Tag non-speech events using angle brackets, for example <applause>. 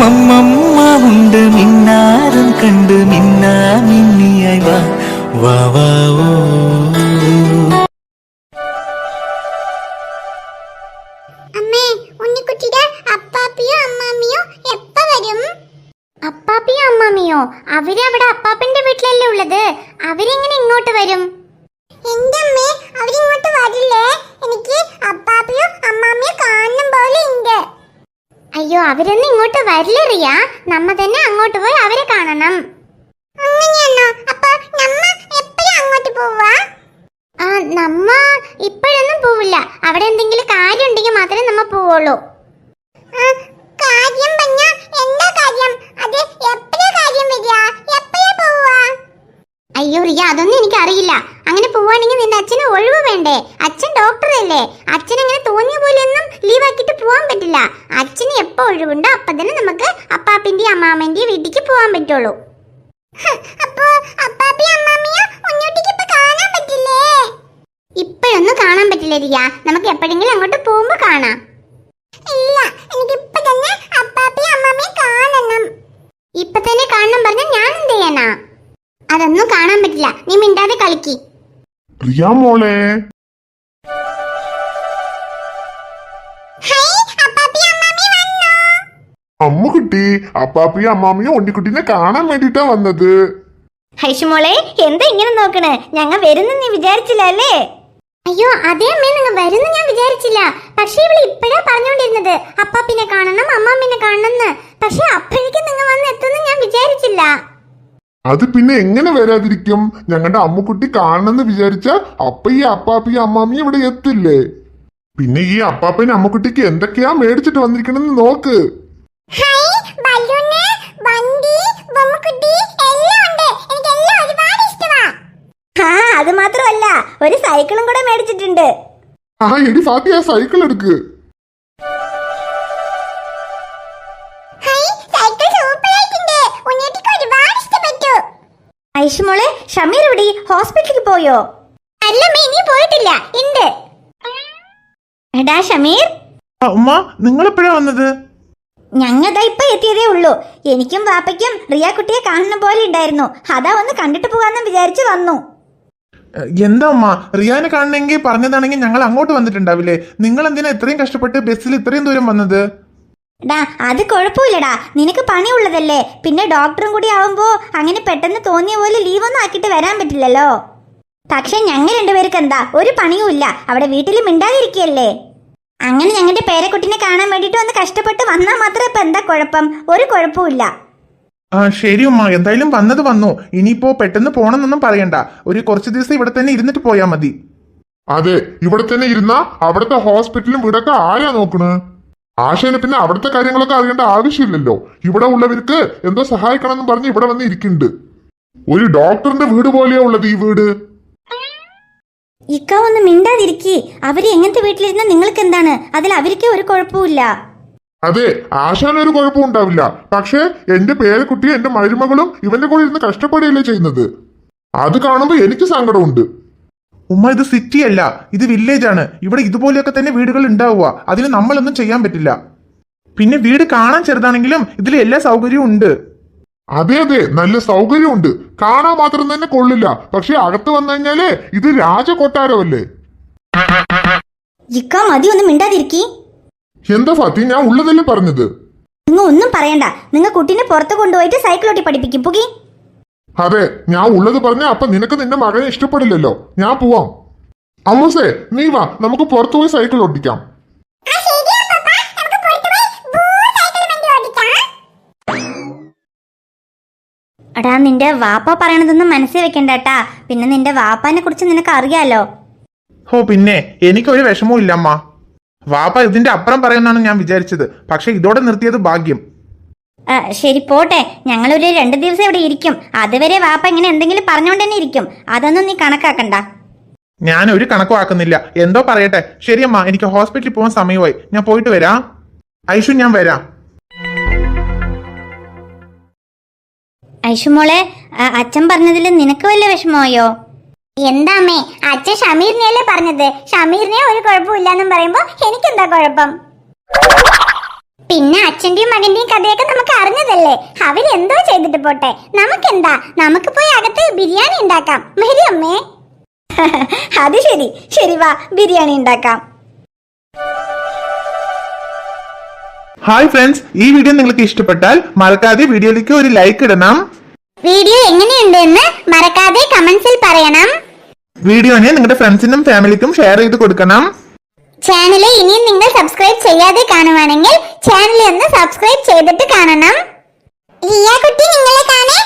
മമ്മമ്മ ഉണ്ട് മിന്നാരം കണ്ട് മിന്നാ മിന്നിയായി വാ വാ വാ ഓ അമ്മേ ഉണ്ണിക്കുട്ടിയുടെ അപ്പാപ്പിയോ അമ്മാമിയോ എപ്പ വരും അപ്പാപ്പിയോ അമ്മാമിയോ അവർ അവിടെ അപ്പാപ്പന്റെ വീട്ടിലല്ലേ ഉള്ളത്? അവരെങ്ങനെ ഇങ്ങോട്ട് വരും? എന്റെ അമ്മേ അവരിങ്ങോട്ട് വരില്ലേ? എനിക്ക് അപ്പാപ്പിയോ അമ്മാമിയോ കാണണം പോലെ ഉണ്ട്. അയ്യോ അവരൊന്നും ഇങ്ങോട്ട് വരില്ല റിയ നമ്മ തന്നെ അങ്ങോട്ട് പോയി അവരെ കാണണം. അങ്ങനെയാണോ? അപ്പൊ നമ്മ എപ്പോഴും അങ്ങോട്ട് പോവാ? ആ നമ്മ ഇപ്പോഴൊന്നും പോവില്ല. അവിടെ എന്തെങ്കിലും കാര്യം ഉണ്ടെങ്കിൽ മാത്രമേ നമ്മ പോവുള്ളൂ കാര്യം പറഞ്ഞ എന്താ കാര്യം അത് എപ്പോഴാ കാര്യം വരിക എപ്പോഴാ പോവാ അയ്യോ റിയ അതൊന്നും എനിക്ക് അറിയില്ല അങ്ങനെ പോവാണെങ്കിൽ നിന്റെ അച്ഛന് ഒഴിവ് വേണ്ടേ? അച്ഛൻ ഡോക്ടറല്ലേ? അച്ഛൻ അങ്ങനെ തോന്നിയ പോലെയൊന്നും ലീവ് ആക്കിയിട്ട് പോവാൻ പറ്റില്ല. അച്ഛന് എപ്പോ ഒഴിവുണ്ടോ അപ്പൊ തന്നെ നമുക്ക് അപ്പാപ്പിന്റെയും അമ്മാമ്മന്റെയും വീട്ടിലേക്ക് പോവാൻ പറ്റുള്ളൂ. അപ്പോ കാണാൻ പറ്റില്ലേ? ഇപ്പോഴൊന്നും കാണാൻ പറ്റില്ല റിയ. നമുക്ക് എപ്പോഴെങ്കിലും അങ്ങോട്ട് പോകുമ്പോ കാണാം. റിയ മോളെ. അമ്മുകുട്ടി അപ്പാപ്പിയും അമ്മാമിയും ഉണ്ണിക്കുട്ടിനെ കാണാൻ വേണ്ടിട്ടാ വന്നത്. ഹൈഷുമോളെ എന്താ ഇങ്ങനെ നോക്കണേ? ഞങ്ങൾ വരുന്നു നീ വിചാരിച്ചില്ല അല്ലേ? അയ്യോ അതേ അമ്മേ നിങ്ങൾ വരുന്നു ഞാൻ വിചാരിച്ചില്ല. പക്ഷേ ഇവൾ ഇപ്പോഴാ പറഞ്ഞുകൊണ്ടിരുന്നത് അപ്പാപ്പിനെ കാണണം അമ്മാമ്മിനെ കാണണം എന്ന് പക്ഷെ അപ്പോഴേക്കും നിങ്ങൾ വന്ന് എത്തുന്നു ഞാൻ വിചാരിച്ചില്ല അത് പിന്നെ എങ്ങനെ വരാതിരിക്കും? ഞങ്ങളുടെ അമ്മുക്കുട്ടി കാണണമെന്ന് വിചാരിച്ച അപ്പ ഈ അപ്പാപ്പി അമ്മാമ്മി ഇവിടെ എത്തില്ലേ? പിന്നെ ഈ അപ്പാപ്പനും അമ്മുക്കുട്ടിക്ക് എന്തൊക്കെയാ മേടിച്ചിട്ട് വന്നിരിക്കണെന്ന് നോക്ക്. ഹായ് ബലൂണ് വണ്ടി ബൊമ്മക്കുട്ടി എല്ലാം ഉണ്ട്. എനിക്ക് എല്ലാം ഒരുപാട് ഇഷ്ടമാ ആ അത് മാത്രമല്ല ഒരു സൈക്കിളും കൂടെ മേടിച്ചിട്ടുണ്ട്. ആ എടി ഫാത്തി ആ സൈക്കിൾ എടുക്ക്. ഷമീർ ഇവിടെ ഹോസ്പിറ്റലിൽ പോയോ? അല്ല നീ പോയിട്ടില്ല. ഉണ്ട് എടാ ഷമീർ. ഉമ്മ നിങ്ങൾ എപ്പോഴാ വന്നത് ഞങ്ങതാ ഇപ്പൊ എത്തിയതേ ഉള്ളൂ. എനിക്കും വാപ്പയ്ക്കും റിയ കുട്ടിയെ കാണുന്ന പോലെ ഉണ്ടായിരുന്നു. അതാ ഒന്ന് കണ്ടിട്ട് പോകാന്ന് വിചാരിച്ചു വന്നു. എന്താ ഉമ്മ? റിയാനെ കാണണമെങ്കിൽ പറഞ്ഞതാണെങ്കിൽ ഞങ്ങൾ അങ്ങോട്ട് വന്നിട്ടുണ്ടാവില്ലേ? നിങ്ങൾ എന്തിനാ ഇത്രയും കഷ്ടപ്പെട്ട് ബസ്സിൽ ഇത്രയും ദൂരം വന്നത്? ഡാ അത് കുഴപ്പമില്ലടാ. നിനക്ക് പണിയുള്ളതല്ലേ. പിന്നെ ഡോക്ടറും കൂടി ആവുമ്പോ അങ്ങനെ പെട്ടെന്ന് തോന്നിയ പോലെ ലീവൊന്നും ആക്കിയിട്ട് വരാൻ പറ്റില്ലല്ലോ. പക്ഷെ ഞങ്ങൾ രണ്ടുപേർക്ക് എന്താ ഒരു പണിയും ഇല്ല. അവിടെ വീട്ടിൽ മിണ്ടാതിരിക്കുകയല്ലേ. അങ്ങനെ ഞങ്ങളുടെ പേരക്കുട്ടിനെ കാണാൻ വേണ്ടിട്ട് ഒന്ന് കഷ്ടപ്പെട്ട് വന്നാൽ മാത്രം ഇപ്പൊ എന്താ കുഴപ്പം? ഒരു കുഴപ്പമില്ല ആ ശരി ഉമ്മ. എന്തായാലും വന്നത് വന്നു. ഇനിയിപ്പോ പെട്ടെന്ന് പോണെന്നൊന്നും പറയണ്ട. ഒരു കുറച്ച് ദിവസം ഇവിടെ തന്നെ ഇരുന്നിട്ട് പോയാ മതി. അതെ ഇവിടെ തന്നെ ഇരുന്ന അവിടുത്തെ ഹോസ്പിറ്റലും വീടൊക്കെ ആരാ നോക്കണ്? ആശയന് പിന്നെ അവിടുത്തെ കാര്യങ്ങളൊക്കെ അറിയേണ്ട ആവശ്യമില്ലല്ലോ. ഇവിടെ ഉള്ളവർക്ക് എന്തോ സഹായിക്കണം എന്ന് പറഞ്ഞ് ഇവിടെ വന്ന് ഇരിക്കുന്നുണ്ട്. ഒരു ഡോക്ടറിന്റെ വീട് പോലെയാ ഉള്ളത് ഈ വീട്? ഇക്ക ഒന്ന് മിണ്ടാതിരിക്കി. അവർ എങ്ങനത്തെ വീട്ടിലിരുന്ന നിങ്ങൾക്ക് എന്താണ്? അതിൽ അവർക്ക് ഒരു കുഴപ്പമില്ല അതെ ആശാൻ ഒരു കുഴപ്പവും ഉണ്ടാവില്ല. പക്ഷേ എന്റെ പേരക്കുട്ടിയും എന്റെ മരുമകളും ഇവന്റെ കൂടെ ഇരുന്ന് കഷ്ടപ്പെടുകയല്ലേ ചെയ്യുന്നത്? അത് കാണുമ്പോ എനിക്ക് സങ്കടമുണ്ട്. ഉമ്മ ഇത് സിറ്റി അല്ല ഇത് വില്ലേജ് ആണ്. ഇവിടെ ഇതുപോലെയൊക്കെ തന്നെ വീടുകൾ ഉണ്ടാവുക. അതിന് നമ്മളൊന്നും ചെയ്യാൻ പറ്റില്ല. പിന്നെ വീട് കാണാൻ ചെറുതാണെങ്കിലും ഇതിൽ എല്ലാ സൗകര്യവും ഉണ്ട്. അതെ അതെ നല്ല സൗകര്യമുണ്ട്. കാണാൻ മാത്രം തന്നെ കൊള്ളില്ല. പക്ഷെ അകത്ത് വന്നു കഴിഞ്ഞാൽ ഇത് രാജകൊട്ടാരമല്ലേ? ഇക്ക മതി ഒന്ന് മിണ്ടാതിരിക്കി. എന്താ ഫത്തി ഞാൻ ഉള്ളതല്ലേ പറഞ്ഞത്? നിങ്ങൾ ഒന്നും പറയണ്ട. നിങ്ങൾ കുട്ടീനെ പുറത്ത് കൊണ്ടുപോയിട്ട് സൈക്കിൾ ഓട്ടി പഠിപ്പിക്കും. പുകി. അതെ ഞാൻ ഉള്ളത് പറഞ്ഞ അപ്പൊ നിനക്ക് നിന്റെ മകനെ ഇഷ്ടപ്പെടില്ലല്ലോ. ഞാൻ പോവാം. അമ്മൂസേ നീ വാ. നമുക്ക് പുറത്തു പോയി സൈക്കിൾ ഓടിക്കാം. എടാ നിന്റെ വാപ്പ പറയണതൊന്നും മനസ്സിൽ വെക്കണ്ടേട്ടാ പിന്നെ നിന്റെ വാപ്പാനെ കുറിച്ച് നിനക്ക് അറിയാലോ. ഓ പിന്നെ എനിക്കൊരു വിഷമവും ഇല്ലമ്മ വാപ്പ ഇതിന്റെ അപ്പുറം പറയുന്നാണ് ഞാൻ വിചാരിച്ചത്. പക്ഷെ ഇതോടെ നിർത്തിയത് ഭാഗ്യം. ശരി പോട്ടെ. ഞങ്ങളൊരു രണ്ട് ദിവസം ഇവിടെ ഇരിക്കും. അതുവരെ വാപ്പ ഇങ്ങനെ എന്തെങ്കിലും പറഞ്ഞുകൊണ്ട് തന്നെ ഇരിക്കും. അതൊന്നും നീ കണക്കാക്കണ്ട. ഞാൻ ഒരു കണക്കും ആക്കുന്നില്ല. എന്തോ പറയട്ടെ. ശരിയമ്മ എനിക്ക് ഹോസ്പിറ്റലിൽ പോകാൻ സമയമായി. ഞാൻ പോയിട്ട് വരാം. ഐഷു ഞാൻ വരാം. ഐഷു മോളെ അച്ഛൻ പറഞ്ഞതിൽ നിനക്ക് വല്ല വിഷമമായോ? എന്താമ്മേ അച്ഛൻ ഷമീറിനെയല്ലേ പറഞ്ഞത്? ഷമീറിനെ ഒരു കുഴപ്പമില്ലെന്നും പറയുമ്പോ എനിക്കെന്താ കുഴപ്പം? പിന്നെ അച്ഛന്റെയും മകന്റെയും കഥയൊക്കെ നമുക്ക് അറിഞ്ഞതല്ലേ? അവരെന്തോ ചെയ്തിട്ട് പോട്ടെ? നമുക്കെന്താ? നമുക്ക് പോയി അകത്ത് ബിരിയാണി ഉണ്ടാക്കാം. വരി അമ്മേ. <laughs> അത് ശരി. ശരി വാ ബിരിയാണി ഉണ്ടാക്കാം. ഹായ് ഫ്രണ്ട്സ് ഈ വീഡിയോ നിങ്ങൾക്ക് ഇഷ്ടപ്പെട്ടാൽ മറക്കാതെ വീഡിയോയിലേക്ക് ഒരു ലൈക്ക് ഇടണം. വീഡിയോ എങ്ങനെയുണ്ട് എന്ന് മറക്കാതെ കമന്റ്സിൽ പറയണം. വീഡിയോനെ നിങ്ങളുടെ ഫ്രണ്ട്സിനും ഫാമിലിക്കും ഷെയർ ചെയ്ത് കൊടുക്കണം. ചാനൽ ഇനിയും നിങ്ങൾ സബ്സ്ക്രൈബ് ചെയ്യാതെ കാണുവാണെങ്കിൽ ചാനൽ ഒന്ന് സബ്സ്ക്രൈബ് ചെയ്തിട്ട് കാണണം. ലിയ കുട്ടി നിങ്ങളെ കാണേ.